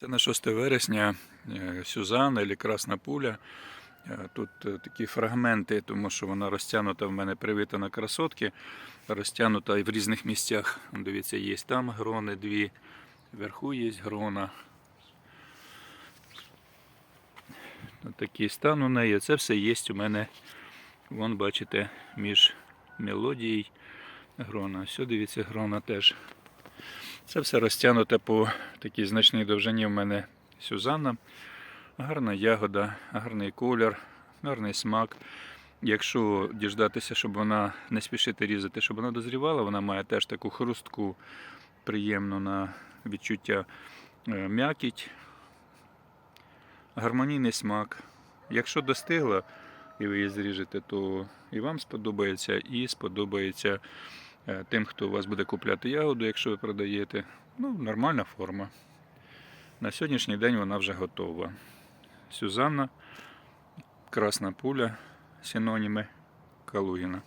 Це на 6 вересня е, Сюзанна або Красна пуля. Е, Тут е, такі фрагменти, тому що вона розтягнута в мене привита на красотки, розтягнута і в різних місцях. Дивіться, є там грони дві, вверху є грона. Такий стан у неї. Це все є у мене, вон бачите, між мелодією грона. Все, дивіться, грона теж. Це все розтягнуте по такій значній довжині в мене Сюзанна. Гарна ягода, гарний колір, гарний смак. Якщо діждатися, щоб вона не спішити різати, щоб вона дозрівала, вона має теж таку хрустку, приємну на відчуття е, м'якіть, гармонійний смак. Якщо достигла і ви її зріжете, то і вам сподобається, і сподобається тим, хто у вас буде купляти ягоду, якщо ви продаєте. Ну, нормальна форма. На сьогоднішній день вона вже готова. Сюзанна, Красна пуля, синоніми Калугіна.